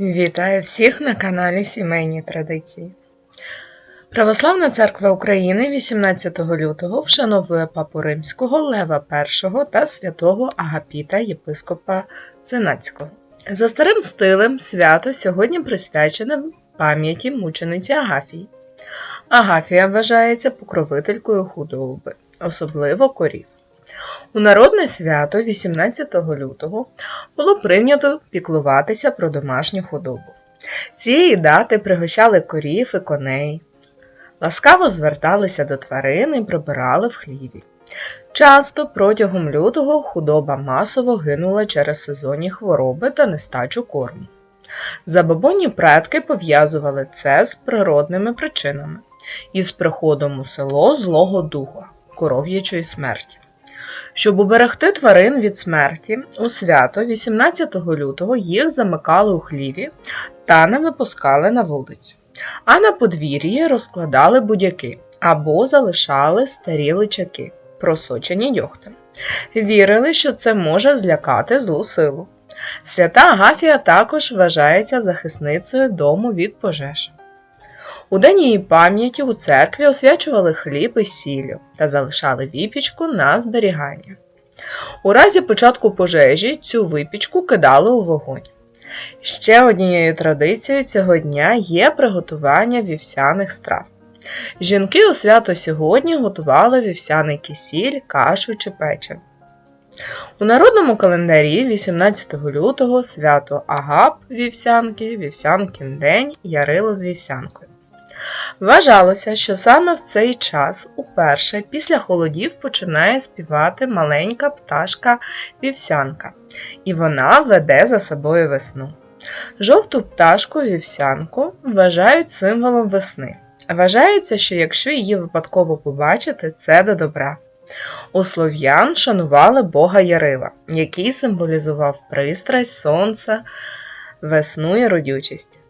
Вітаю всіх на каналі Сімейні Традиції. Православна церква України 18 лютого вшановує папу Римського Лева І та святого Агапіта єпископа Сенацького. За старим стилем свято сьогодні присвячене пам'яті мучениці Агафії. Агафія вважається покровителькою худоби, особливо корів. У народне свято 18 лютого було прийнято піклуватися про домашню худобу. Цієї дати пригощали корів і коней, ласкаво зверталися до тварин і прибирали в хліві. Часто протягом лютого худоба масово гинула через сезонні хвороби та нестачу корму. Забобонні предки пов'язували це з природними причинами і з приходом у село злого духа, коров'ячої смерті. Щоб уберегти тварин від смерті, у свято 18 лютого їх замикали у хліві та не випускали на вулицю, а на подвір'ї розкладали будяки або залишали старі личаки, просочені дьогтем. Вірили, що це може злякати злу силу. Свята Агафія також вважається захисницею дому від пожеж. У день її пам'яті у церкві освячували хліб і сіллю та залишали випічку на зберігання. У разі початку пожежі цю випічку кидали у вогонь. Ще однією традицією цього дня є приготування вівсяних страв. Жінки у свято сьогодні готували вівсяний кисіль, кашу чи печиво. У народному календарі 18 лютого свято Агап вівсянки, вівсянкин день, Ярило з вівсянкою. Вважалося, що саме в цей час уперше після холодів починає співати маленька пташка вівсянка, і вона веде за собою весну. Жовту пташку вівсянку вважають символом весни. Вважається, що якщо її випадково побачити, це до добра. У слов'ян шанували бога Ярила, який символізував пристрасть, сонце, весну і родючість.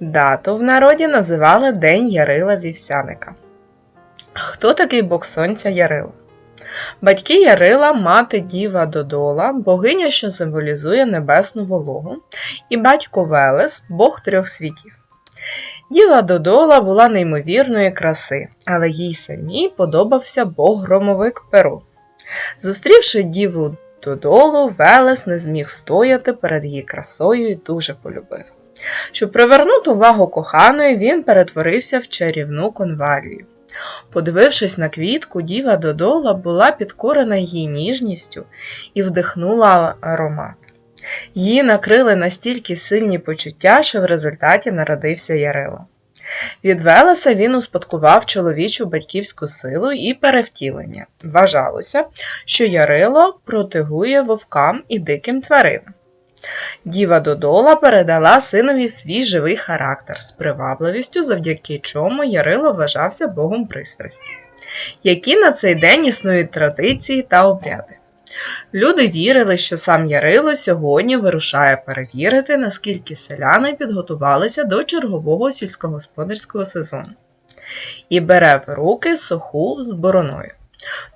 Дату в народі називали День Ярила Вівсяника. Хто такий бог сонця Ярила? Батьки Ярила, мати Діва Додола, богиня, що символізує небесну вологу, і батько Велес, бог трьох світів. Діва Додола була неймовірної краси, але їй самій подобався бог громовик Перу. Зустрівши діву Додолу, Велес не зміг стояти перед її красою і дуже полюбив. Щоб привернути увагу коханої, він перетворився в чарівну конвалію. Подивившись на квітку, діва Додола була підкорена її ніжністю і вдихнула аромат. Її накрили настільки сильні почуття, що в результаті народився Ярило. Від Велеса він успадкував чоловічу батьківську силу і перевтілення. Вважалося, що Ярило протигує вовкам і диким тваринам. Діва Додола передала синові свій живий характер з привабливістю, завдяки чому Ярило вважався богом пристрасті. Які на цей день існують традиції та обряди. Люди вірили, що сам Ярило сьогодні вирушає перевірити, наскільки селяни підготувалися до чергового сільськогосподарського сезону, і бере в руки суху з бороною.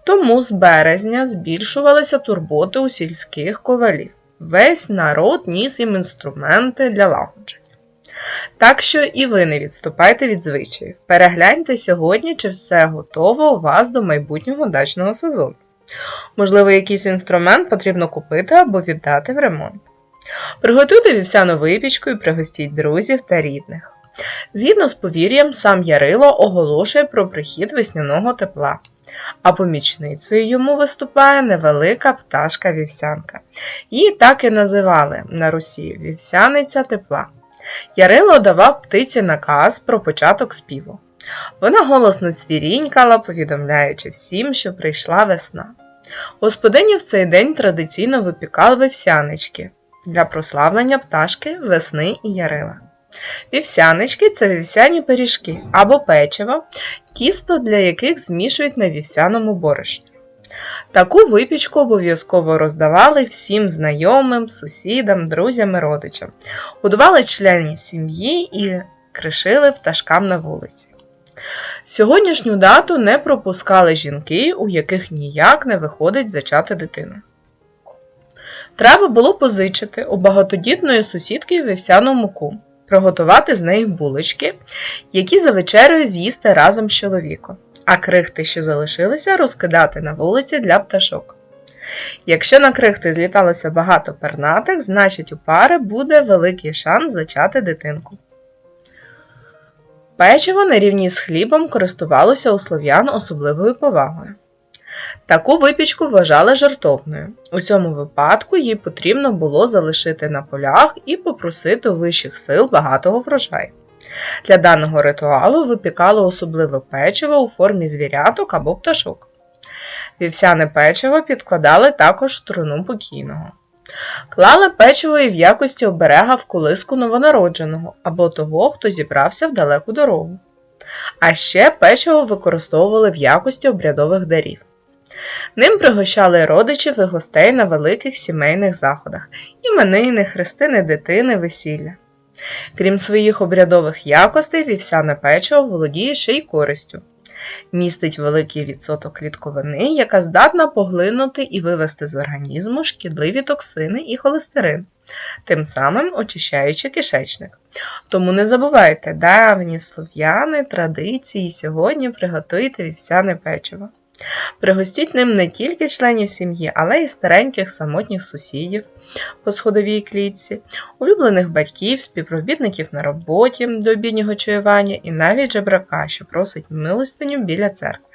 Тому з березня збільшувалися турботи у сільських ковалів. Весь народ ніс їм інструменти для лагодження. Так що і ви не відступайте від звичаїв. Перегляньте сьогодні, чи все готово у вас до майбутнього дачного сезону. Можливо, якийсь інструмент потрібно купити або віддати в ремонт. Приготуйте вівсяну випічку і пригостіть друзів та рідних. Згідно з повір'ям, сам Ярило оголошує про прихід весняного тепла, а помічницею йому виступає невелика пташка вівсянка. Її так і називали на Русі вівсяниця тепла. Ярило давав птиці наказ про початок співу. Вона голосно цвірінькала, повідомляючи всім, що прийшла весна. Господині в цей день традиційно випікали вівсянички для прославлення пташки, весни і ярила. Вівсянички це вівсяні пиріжки або печиво, тісто для яких змішують на вівсяному борошні. Таку випічку обов'язково роздавали всім знайомим, сусідам, друзям і родичам, годували членів сім'ї і кришили пташкам на вулиці. Сьогоднішню дату не пропускали жінки, у яких ніяк не виходить зачати дитину. Треба було позичити у багатодітної сусідки вівсяну муку, приготувати з неї булочки, які за вечерею з'їсти разом з чоловіком, а крихти, що залишилися, розкидати на вулиці для пташок. Якщо на крихти зліталося багато пернатих, значить у пари буде великий шанс зачати дитинку. Печиво на рівні з хлібом користувалося у слов'ян особливою повагою. Таку випічку вважали жартовною. У цьому випадку їй потрібно було залишити на полях і попросити вищих сил багатого врожаю. Для даного ритуалу випікали особливе печиво у формі звіряток або пташок. Вівсяне печиво підкладали також в струну покійного. Клали печиво і в якості оберега в колиску новонародженого або того, хто зібрався в далеку дорогу. А ще печиво використовували в якості обрядових дарів. Ним пригощали родичів і гостей на великих сімейних заходах іменини, хрестини дитини, весілля. Крім своїх обрядових якостей, вівсяне печиво володіє ще й користю. Містить великий відсоток клітковини, яка здатна поглинути і вивести з організму шкідливі токсини і холестерин, тим самим очищаючи кишечник. Тому не забувайте давні слов'яни, традиції, сьогодні приготуйте вівсяне печиво. Пригостіть ним не тільки членів сім'ї, але й стареньких самотніх сусідів по сходовій клітці, улюблених батьків, співробітників на роботі до обіднього чаювання і навіть жебрака, що просить милостиню біля церкви.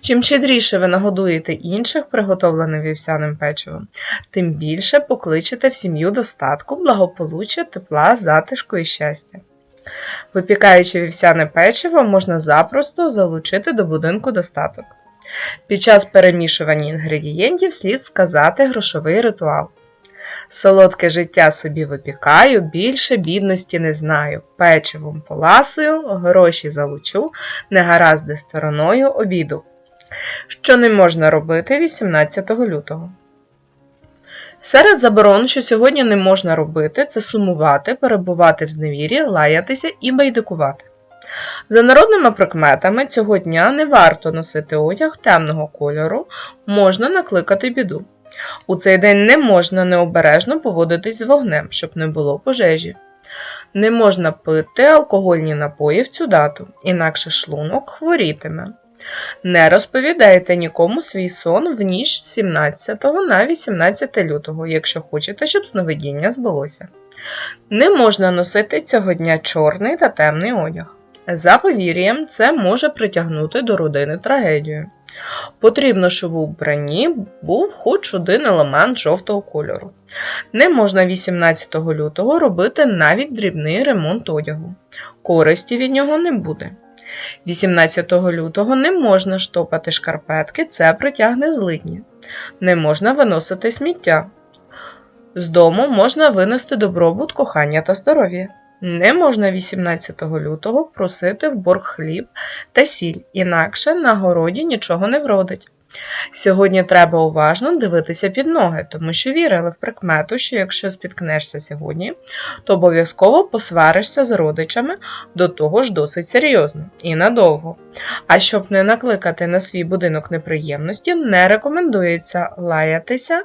Чим щедріше ви нагодуєте інших приготовленим вівсяним печивом, тим більше покличете в сім'ю достатку, благополуччя, тепла, затишку і щастя. Випікаючи вівсяне печиво, можна запросто залучити до будинку достаток. Під час перемішування інгредієнтів слід сказати грошовий ритуал. Солодке життя собі випікаю, більше бідності не знаю. Печивом поласую, гроші залучу, негаразди стороною обіду. Що не можна робити 18 лютого. Серед заборон, що сьогодні не можна робити, це сумувати, перебувати в зневірі, лаятися і байдикувати. За народними прикметами, цього дня не варто носити одяг темного кольору, можна накликати біду. У цей день не можна необережно поводитись з вогнем, щоб не було пожежі. Не можна пити алкогольні напої в цю дату, інакше шлунок хворітиме. Не розповідайте нікому свій сон в ніч з 17 на 18 лютого, якщо хочете, щоб сновидіння збулося. Не можна носити цього дня чорний та темний одяг. За повір'ям, це може притягнути до родини трагедію. Потрібно, щоб у вбранні був хоч один елемент жовтого кольору. Не можна 18 лютого робити навіть дрібний ремонт одягу. Користі від нього не буде. 18 лютого не можна штопати шкарпетки, це притягне злидні. Не можна виносити сміття. З дому можна винести добробут, кохання та здоров'я. Не можна 18 лютого просити в борг хліб та сіль, інакше на городі нічого не вродить. Сьогодні треба уважно дивитися під ноги, тому що вірили в прикмету, що якщо спіткнешся сьогодні, то обов'язково посваришся з родичами до того ж досить серйозно і надовго. А щоб не накликати на свій будинок неприємності, не рекомендується лаятися,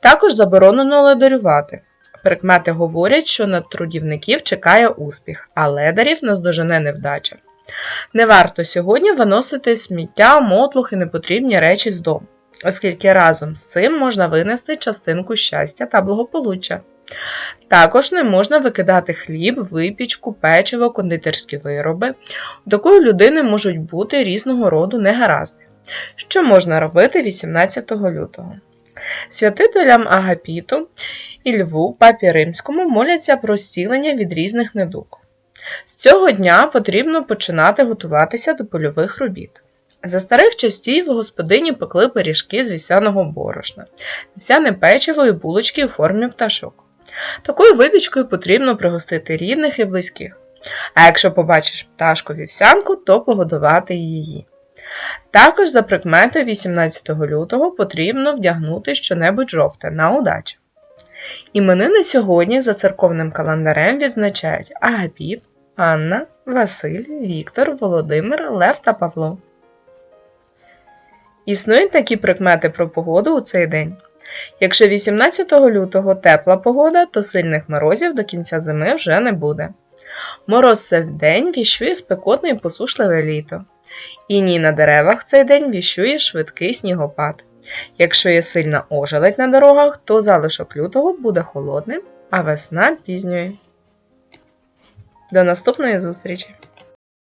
також заборонено ледарювати. Прикмети говорять, що на трудівників чекає успіх, а ледарів наздожене невдача. Не варто сьогодні виносити сміття, мотлух і непотрібні речі з дому, оскільки разом з цим можна винести частинку щастя та благополуччя. Також не можна викидати хліб, випічку, печиво, кондитерські вироби. У такої людини можуть бути різного роду негаразди. Що можна робити 18 лютого? Святителям Агапіту і Льву, папі Римському, моляться про зцілення від різних недуг. З цього дня потрібно починати готуватися до польових робіт. За старих часів господині пекли пиріжки з вівсяного борошна, вівсяне печиво і булочки у формі пташок. Такою випічкою потрібно пригостити рідних і близьких. А якщо побачиш пташку вівсянку, то погодувати її. Також за прикметою 18 лютого потрібно вдягнути щонебудь жовте на удачу. Іменини сьогодні за церковним календарем відзначають Агапіт, Анна, Василь, Віктор, Володимир, Лев та Павло. Існують такі прикмети про погоду у цей день. Якщо 18 лютого тепла погода, то сильних морозів до кінця зими вже не буде. Мороз це день віщує спекотне і посушливе літо. Іній на деревах цей день віщує швидкий снігопад. Якщо є сильна ожеледь на дорогах, то залишок лютого буде холодним, а весна пізньою. До наступної зустрічі!